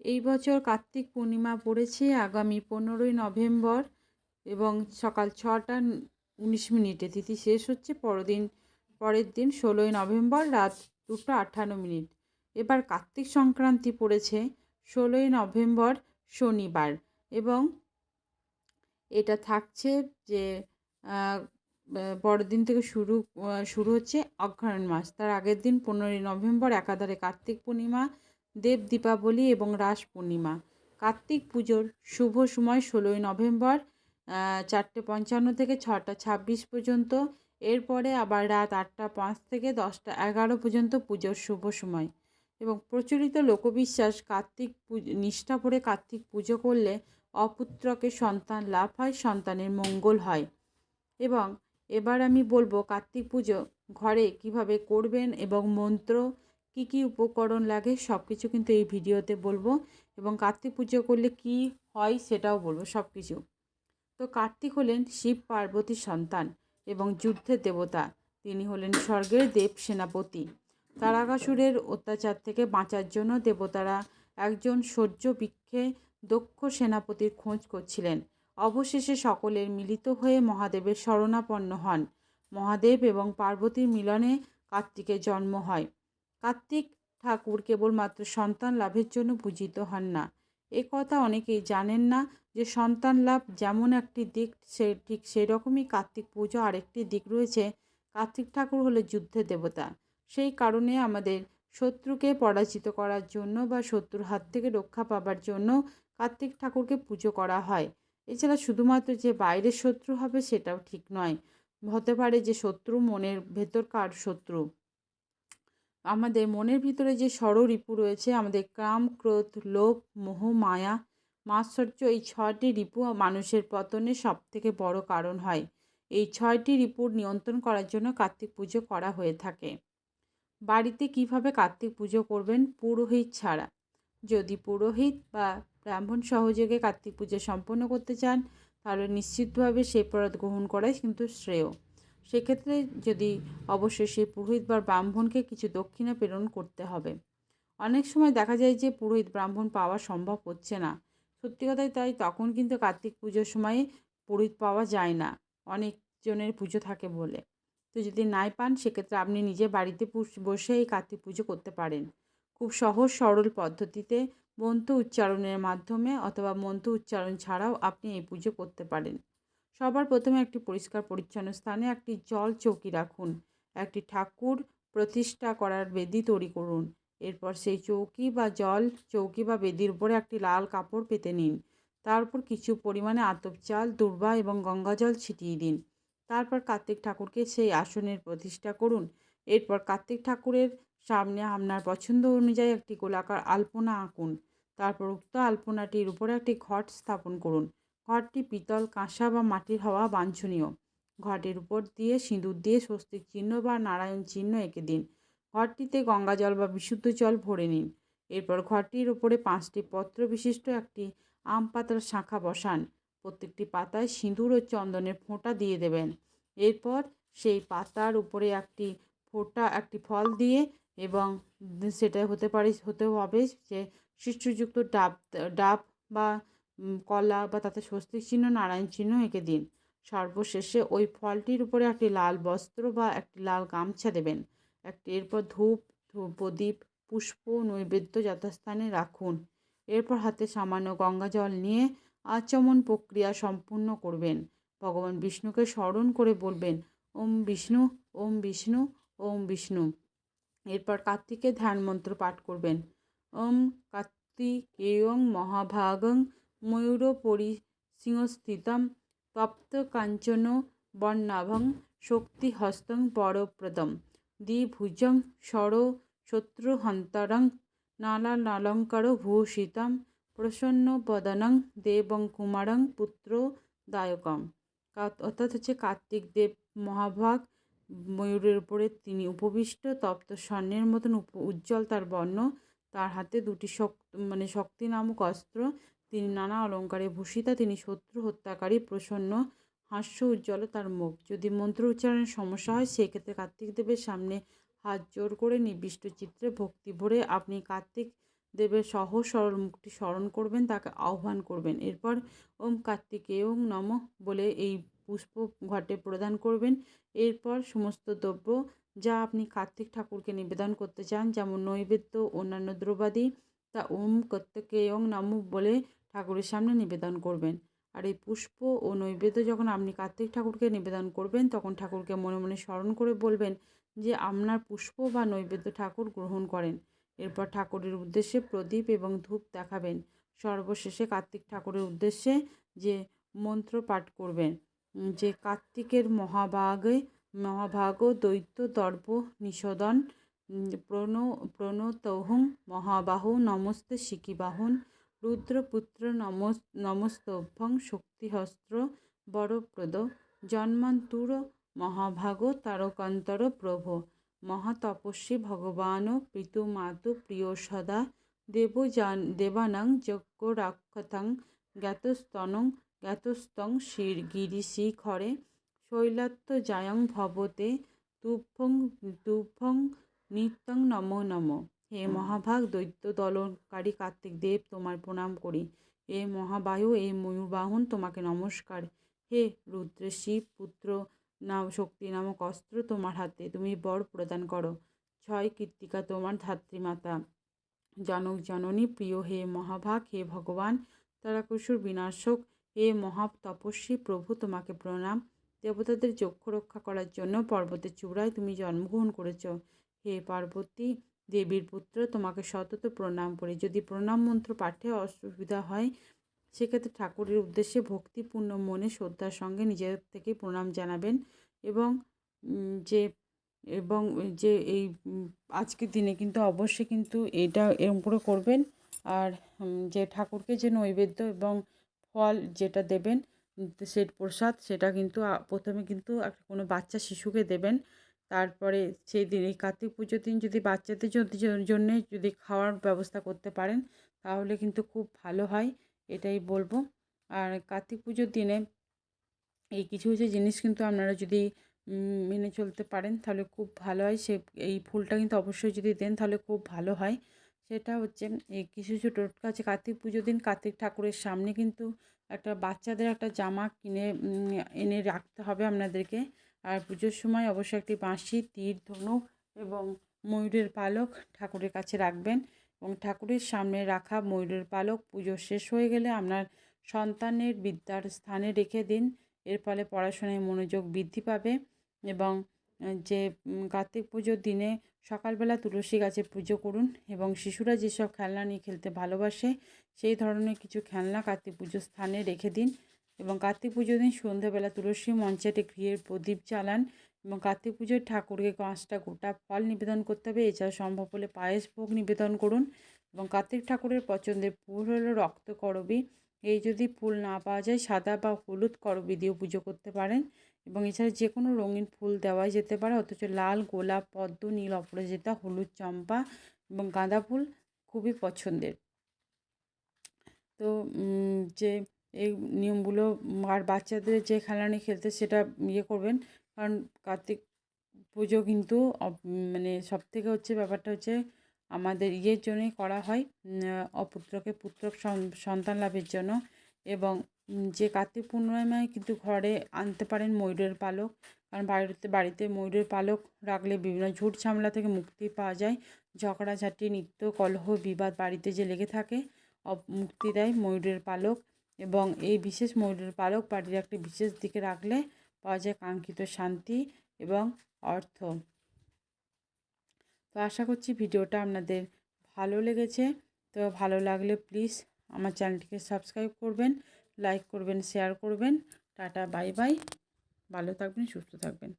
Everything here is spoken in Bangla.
এই বছর কার্তিক পূর্ণিমা পড়েছে আগামী পনেরোই নভেম্বর এবং সকাল ছটা উনিশ মিনিটে। তিথি শেষ হচ্ছে পরদিন, পরের দিন ষোলোই নভেম্বর রাত দুটো আটান্ন মিনিট। এবার কার্তিক সংক্রান্তি পড়েছে ষোলোই নভেম্বর শনিবার এবং এটা থাকছে যে পরের দিন থেকে শুরু শুরু হচ্ছে অগ্রহায়ণ মাস। তার আগের দিন পনেরোই নভেম্বর একাধারে কার্তিক পূর্ণিমা দেব দীপাবলি এবং রাস পূর্ণিমা। কার্তিক পুজোর শুভ সময় ষোলোই নভেম্বর চারটে পঞ্চান্ন থেকে ছটা ছাব্বিশ পর্যন্ত। এরপরে আবার রাত আটটা পাঁচ থেকে দশটা এগারো পর্যন্ত পুজোর শুভ সময়। এবং প্রচলিত লোকবিশ্বাস, কার্তিক নিষ্ঠা ভরে কার্তিক পুজো করলে অপুত্রকে সন্তান লাভ হয়, সন্তানের মঙ্গল হয়। এবং এবার আমি বলব কার্তিক পুজো ঘরে কীভাবে করবেন এবং মন্ত্র কি কি উপকরণ লাগে সব কিছু কিন্তু এই ভিডিওতে বলব এবং কার্তিক পুজো করলে কি হয় সেটাও বলব সব কিছু তো কার্তিক হলেন শিব পার্বতীর সন্তান এবং যুদ্ধের দেবতা। তিনি হলেন স্বর্গের দেব সেনাপতি। তারাকাসুরের অত্যাচার থেকে বাঁচার জন্য দেবতারা একজন সহ্য বৃক্ষে দক্ষ সেনাপতির খোঁজ করছিলেন। অবশেষে সকলের মিলিত হয়ে মহাদেবের শরণাপন্ন হন। মহাদেব এবং পার্বতীর মিলনে কার্তিকের জন্ম হয়। কার্তিক ঠাকুর কেবলমাত্র সন্তান লাভের জন্য পূজিত হন না। এ কথা অনেকেই জানেন না যে সন্তান লাভ যেমন একটি দিক, সে ঠিক সেই রকমই কার্তিক পুজো আরেকটি দিক রয়েছে। কার্তিক ঠাকুর হলো যুদ্ধের দেবতা। সেই কারণে আমাদের শত্রুকে পরাজিত করার জন্য বা শত্রুর হাত থেকে রক্ষা পাবার জন্য কার্তিক ঠাকুরকে পুজো করা হয়। এছাড়া শুধুমাত্র যে বাইরের শত্রু হবে সেটাও ঠিক নয়। হতে পারে যে শত্রু মনের ভেতরকার শত্রু। আমাদের মনের ভিতরে যে ষড়রিপু রয়েছে, আমাদের কাম, ক্রোধ, লোভ, মোহ, মায়া, মাৎসর্য, এই ছয়টি রিপু মানুষের পতনের সব থেকে বড় কারণ হয়। এই ছয়টি রিপুর নিয়ন্ত্রণ করার জন্য কার্তিক পুজো করা হয়ে থাকে। বাড়িতে কীভাবে কার্তিক পুজো করবেন? পুরোহিত ছাড়া। যদি পুরোহিত বা ব্রাহ্মণ সহযোগে কার্তিক পুজো সম্পন্ন করতে চান, তাহলে নিশ্চিতভাবে সেই পরাত গ্রহণ করাই কিন্তু শ্রেয়। সেক্ষেত্রে যদি অবশ্যই সেই পুরোহিত বা ব্রাহ্মণকে কিছু দক্ষিণা প্রেরণ করতে হবে। অনেক সময় দেখা যায় যে পুরোহিত ব্রাহ্মণ পাওয়া সম্ভব হচ্ছে না। সত্যি কথাই তাই তখন কিন্তু কার্তিক পুজোর সময় পুরোহিত পাওয়া যায় না। অনেকজনের পুজো থাকে বলে। তো যদি নাই পান, সেক্ষেত্রে আপনি নিজে বাড়িতে বসে এই কার্তিক পুজো করতে পারেন। খুব সহজ, সরল পদ্ধতিতে মন্ত্র উচ্চারণের মাধ্যমে অথবা মন্ত্র উচ্চারণ ছাড়াও আপনি এই পুজো করতে পারেন। সবার প্রথমে একটি পরিষ্কার পরিচ্ছন্ন স্থানে একটি জল চৌকি রাখুন। একটি ঠাকুর প্রতিষ্ঠা করার বেদি তৈরি করুন। এরপর সেই চৌকি বা জল চৌকি বা বেদির উপরে একটি লাল কাপড় পেতে নিন। তারপর কিছু পরিমাণে আতপ চাল, দুর্বা এবং গঙ্গা জল ছিটিয়ে দিন। তারপর কার্তিক ঠাকুরকে সেই আসনের প্রতিষ্ঠা করুন। এরপর কার্তিক ঠাকুরের সামনে আপনার পছন্দ অনুযায়ী একটি গোলাকার আলপনা আঁকুন। তারপর উক্ত আলপনাটির উপরে একটি ঘট স্থাপন করুন। ঘরটি পিতল, কাঁসা বা মাটির হওয়া বাঞ্ছনীয়। ঘটের উপর দিয়ে সিঁদুর দিয়ে স্বস্তিক চিহ্ন বা নারায়ণ চিহ্ন এঁকে দিন। ঘরটিতে গঙ্গা জল বা বিশুদ্ধ জল ভরে নিন। এরপর ঘরটির উপরে পাঁচটি পত্র বিশিষ্ট একটি আম পাতার শাখা বসান। প্রত্যেকটি পাতায় সিঁদুর ও চন্দনের ফোঁটা দিয়ে দেবেন। এরপর সেই পাতার উপরে একটি ফোঁটা, একটি ফল দিয়ে এবং সেটা হতে পারে হতে হবে যে শিষ্যযুক্ত ডাব ডাব বা কলা বা তাতে স্বস্তিক চিহ্ন, নারায়ণ চিহ্ন এঁকে দিন। সর্বশেষে ওই ফলটির উপরে একটি লাল বস্ত্র বা একটি লাল গামছা দেবেন। একটি এরপর ধূপ প্রদীপ, পুষ্প, নৈবেদ্য যথাস্থানে রাখুন। এরপর হাতে সামান্য গঙ্গা জল নিয়ে আচমন প্রক্রিয়া সম্পূর্ণ করবেন। ভগবান বিষ্ণুকে স্মরণ করে বলবেন, ওম বিষ্ণু ওম বিষ্ণু ওম বিষ্ণু। এরপর কার্তিকের ধ্যান মন্ত্র পাঠ করবেন। ওম কার্তিকেয়ং মহাভাগং ময়ূর পরিসিংহস্থিতম তপ্ত কাঞ্চন বর্ণাভং শক্তিহস্তং পরপ্রদম দ্বিভুজং ষড় শত্রুহন্তরং নালালঙ্কার ভূষিতম প্রসন্ন বদনং দেবং কুমারং পুত্র দায়কম। অর্থাৎ হচ্ছে কার্তিক দেব মহাভাগ ময়ূরের উপরে তিনি উপবিষ্ট তপ্ত স্বর্ণের মতন উজ্জ্বল তার বর্ণ। তার হাতে দুটি শক্ত মানে শক্তি নামক অস্ত্র তিনি নানা অলঙ্কারে ভূষিতা, তিনি শত্রু হত্যাকারী, প্রসন্ন, হাস্য উজ্জ্বল তার মুখ। যদি মন্ত্র উচ্চারণের সমস্যা হয়, সেক্ষেত্রে কার্তিক দেবের সামনে হাত জোর করে নির্দিষ্ট চিত্রে ভক্তি ভরে আপনি কার্তিক দেবের সহজ সরল মুখটি স্মরণ করবেন, তাকে আহ্বান করবেন। এরপর ওম কার্তিকেয় নম বলে এই পুষ্প ঘটে প্রদান করবেন। এরপর সমস্ত দ্রব্য যা আপনি কার্তিক ঠাকুরকে নিবেদন করতে চান, যেমন নৈবেদ্য, অন্যান্য দ্রব্যাদি, তা ওম কার্তিকেয়ং নম বলে ঠাকুরের সামনে নিবেদন করবেন। আর এই পুষ্প ও নৈবেদ্য যখন আপনি কার্তিক ঠাকুরকে নিবেদন করবেন, তখন ঠাকুরকে মনে মনে স্মরণ করে বলবেন যে, আপনার পুষ্প বা নৈবেদ্য ঠাকুর গ্রহণ করেন। এরপর ঠাকুরের উদ্দেশ্যে প্রদীপ এবং ধূপ দেখাবেন। সর্বশেষে কার্তিক ঠাকুরের উদ্দেশ্যে যে মন্ত্র পাঠ করবেন, যে কার্তিকের মহাভাগে, মহাভাগ দৈত্য দর্প নিষদন প্রণ, প্রণতহং মহাবাহু নমস্তে শিকিবাহন রুদ্রপুত্র নমস, নমস্তভ্যং শক্তিহস্ত্র বরপ্রদ। জন্মান্তুর মহাভাগ তারকান্তর প্রভো। মহাতপস্বী ভগবান প্রীতুমাতু প্রিয় সদা। দেবযান দেবানাং যজ্ঞ রাক্ষতাং জ্ঞাতস্তনং জ্ঞাতস্তং শির গিরিশিখরে শৈলাত্য জায়ং ভবতে তুভ্যং তুভ্যং নিত্যং নম নম। হে মহাভাগ, দৈত্য দলনকারী কার্তিক দেব, তোমার প্রণাম করি। হে মহাবায়ু এ ময়ূরবাহন, তোমাকে নমস্কার। হে রুদ্র শিব পুত্র, নাম শক্তি নামক অস্ত্র তোমার হাতে, তুমি বর প্রদান করো। ছয় কীর্তিকা তোমার ধাত্রীমাতা। জনক জননী, প্রিয় হে মহাভাগ, হে ভগবান তারাকুসুর বিনাশক। হে মহা তপস্বী প্রভু, তোমাকে প্রণাম। দেবতাদের যক্ষ রক্ষা করার জন্য পর্বতের চূড়ায় তুমি জন্মগ্রহণ করেছ। হে পার্বতী দেবীর পুত্র তোমাকে সতত প্রণাম করি। যদি প্রণাম মন্ত্র পাঠে অসুবিধা হয় সেক্ষেত্রে ঠাকুরের উদ্দেশ্যে ভক্তিপূর্ণ মনে শ্রদ্ধার সঙ্গে নিজের থেকে প্রণাম জানাবেন এবং যে এবং যে এই আজকের দিনে কিন্তু অবশ্যই কিন্তু এটা এরকম করে করবেন। আর যে ঠাকুরকে যে নৈবেদ্য এবং ফল যেটা দেবেন উম, তো সে প্রসাদ সেটা কিন্তু প্রথমে কিন্তু কোনো বাচ্চা শিশুকে দেবেন। তারপরে সেই দিন এই কার্তিক পুজোর দিন যদি বাচ্চাদের জন্যে যদি খাওয়ার ব্যবস্থা করতে পারেন, তাহলে কিন্তু খুব ভালো হয়, এটাই বলব। আর কার্তিক পুজোর দিনে এই কিছু কিছু জিনিস কিন্তু আপনারা যদি মেনে চলতে পারেন, তাহলে খুব ভালো হয়। সে, এই ফুলটা কিন্তু অবশ্যই যদি দেন, তাহলে খুব ভালো হয়। সেটা হচ্ছে, এই কিছু কিছু টোটকা আছে কার্তিক পুজোর দিন, কার্তিক ঠাকুরের সামনে কিন্তু একটা বাচ্চাদের একটা জামা কিনে এনে রাখতে হবে আপনাদেরকে। আর পুজোর সময় অবশ্যই একটি বাঁশি, তীর ধনুক এবং ময়ূরের পালক ঠাকুরের কাছে রাখবেন এবং ঠাকুরের সামনে রাখা ময়ূরের পালক পুজো শেষ হয়ে গেলে আপনার সন্তানের বিদ্যার স্থানে রেখে দিন। এর ফলে পড়াশোনায় মনোযোগ বৃদ্ধি পাবে এবং যে কার্তিক পুজোর দিনে সকালবেলা তুলসী গাছে পুজো করুন এবং শিশুরা যেসব খেলনা নিয়ে খেলতে ভালোবাসে, সেই ধরনের কিছু খেলনা কার্তিক পুজোর স্থানে রেখে দিন। এবং কার্তিক পুজোর দিন সন্ধ্যাবেলা তুলসী মঞ্চেতে গৃহের প্রদীপ জ্বালান এবং কার্তিক পুজোর ঠাকুরকে পাঁচটা গোটা ফল নিবেদন করতে হবে। এছাড়া সম্ভব হলে পায়েস ভোগ নিবেদন করুন এবং কার্তিক ঠাকুরের পছন্দের ফুল হলো রক্তকরবী এই যদি ফুল না পাওয়া যায়, সাদা বা হলুদ করবী দিয়েও পুজো করতে পারেন এবং এছাড়া যে কোনো রঙিন ফুল দেওয়াই যেতে পারে, অথচ লাল, গোলাপ, পদ্ম, নীল, অপরাজিতা, হলুদ, চম্পা এবং গাঁদা ফুল খুবই পছন্দের। তো যে এই নিয়মগুলো আর বাচ্চাদের যে খেলনা খেলতে সেটা ইয়ে করবেন। কারণ কার্তিক পুজো কিন্তু মানে সব থেকে হচ্ছে ব্যাপারটা হচ্ছে আমাদের ইয়ের জন্যই করা হয় অপুত্রকে পুত্র সন্তান লাভের জন্য। এবং যে কার্তিক পূর্ণিমায় কিন্তু ঘরে আনতে পারেন ময়ূরের পালক। কারণ বাড়িতে বাড়িতে ময়ূরের পালক রাখলে বিভিন্ন ঝুট ঝামেলা থেকে মুক্তি পাওয়া যায়। ঝগড়াঝাটি, নিত্য কলহ, বিবাদ বাড়িতে যে লেগে থাকে মুক্তি দেয় ময়ূরের পালক। এবং এই বিশেষ ময়ূরের পালক বাড়ির একটি বিশেষ দিকে রাখলে পাওয়া যায় কাঙ্ক্ষিত শান্তি এবং অর্থ। তো আশা করছি ভিডিওটা আপনাদের ভালো লেগেছে। তো ভালো লাগলে প্লিজ আমার চ্যানেলটিকে সাবস্ক্রাইব করবেন, লাইক করবেন, শেয়ার করবেন। Tata, bye bye. ভালো থাকবেন, সুস্থ থাকবেন।